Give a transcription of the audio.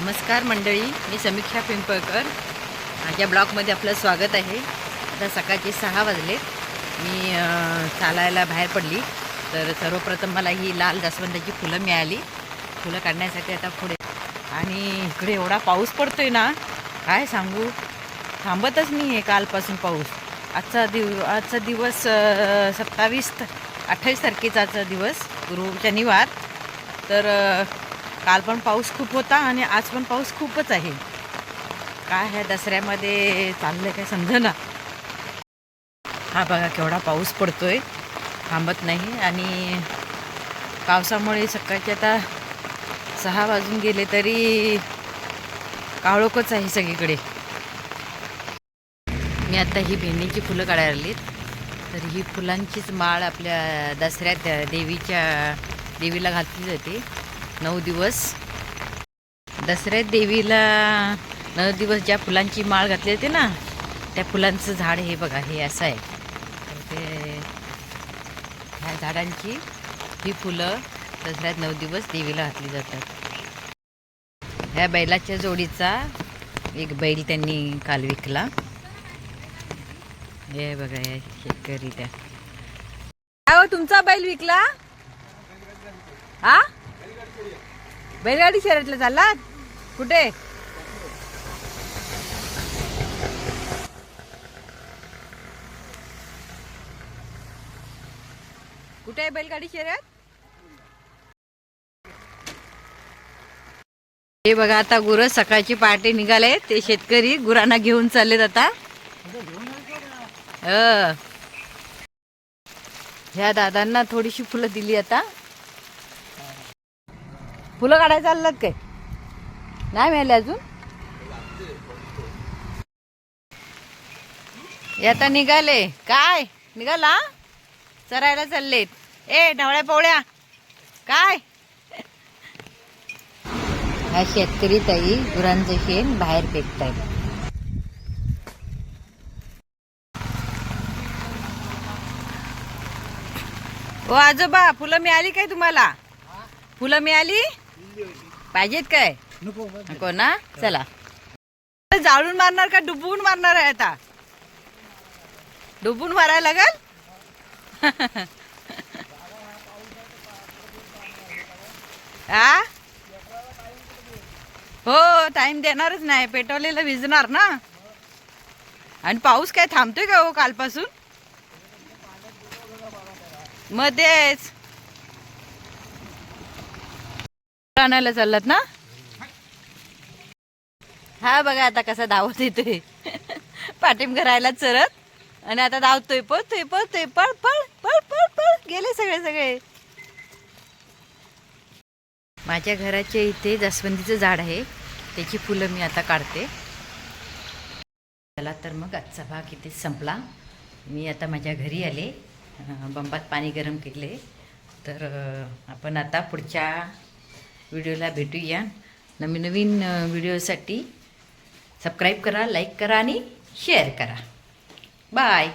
नमस्कार मंडळी मी समीक्षा पिंपळकर. माझ्या ब्लॉगमध्ये आपलं स्वागत आहे. आता सकाळचे सहा वाजले. मी चालायला बाहेर पडली. तर सर्वप्रथम मला ही लाल जास्वंदाची फुलं मिळाली. फुलं काढण्यासाठी आता पुढे आणि इकडे एवढा पाऊस पडतो आहे ना काय सांगू? थांबतच नाही आहे कालपासून पाऊस. आजचा दिव आजचा दिवस सत्तावीस अठ्ठावीस तारखेचा आजचा दिवस गुरु शनिवार. तर काल पण पाऊस खूप होता आणि आज पण पाऊस खूपच आहे. काय ह्या दसऱ्यामध्ये? चाललंय काय समजेना हा बघा केवढा पाऊस पडतोय. थांबत नाही आणि पावसामुळे सकाळचे आता सहा वाजून गेले तरी काळोखच आहे सगळीकडे. मी आता ही भेंडीची फुलं काढायला आलीत तर ही फुलांचीच माळ आपल्या दसऱ्यात देवीच्या देवीला घातली जाते. नऊ दिवस. दसऱ्यात देवीला नऊ दिवस ज्या फुलांची माळ घातली जाते ना त्या फुलांचं झाड हे बघा हे असं आहे. ते ह्या झाडांची ही फुलं दसऱ्यात नऊ दिवस देवीला घातली जातात. ह्या बैलाच्या जोडीचा एक बैल त्यांनी काल विकला. हे बघा या शेतकरी त्या. काय हो तुमचा बैल विकला? हा? बैलगाडी शर्यतला चाललात? कुठे? कुठे आहे बैलगाडी शर्यत? हे बघा आता गुरं सकाळची पहाटे निघाले. ते शेतकरी गुरांना घेऊन चाललेत आता. ह्या दादांना थोडीशी फुलं दिली आता. फुलं काढायला चाललात काय? नाही मिळाले अजून? आता निघाले. काय? निघाला? चरायला चाललेत. ए ढवळ्या पवळ्या. काय? हा शेतकरी ताई गुरांचं शेण बाहेर फेकतायत. ओ आजोबा फुलं मिळाली काय तुम्हाला? फुलं मिळाली? पाहिजेत काय? नको ना? चला. जाळून मारणार का डुबवून मारणार आहे आता? डुबून मारायला लागल? आ? हो टाइम देणारच नाही. पेटवलेलं विजणार ना? आणि पाऊस काय थांबतोय का हो कालपासून? मध्येच. आणायला चाललात ना? हा बघा आता कसा धावत येतोय. पाठीम घरायला चरत आणि आता धावतोय. पळतोय पळतोय. पळ पळ पळ पळ पळ. गेले सगळे सगळे. माझ्या घराच्या इथे जास्वंदीचं झाड आहे. त्याची फुलं मी आता काढते. चला तर मग आजचा भाग इथे संपला. मी आता माझ्या घरी आले. बंबात पाणी गरम केले. तर आपण आता पुढच्या व्हिडिओला भेटूया नवीन नवीन व्हिडिओसाठी सबस्क्राईब करा लाईक करा आणि शेअर करा. बाय.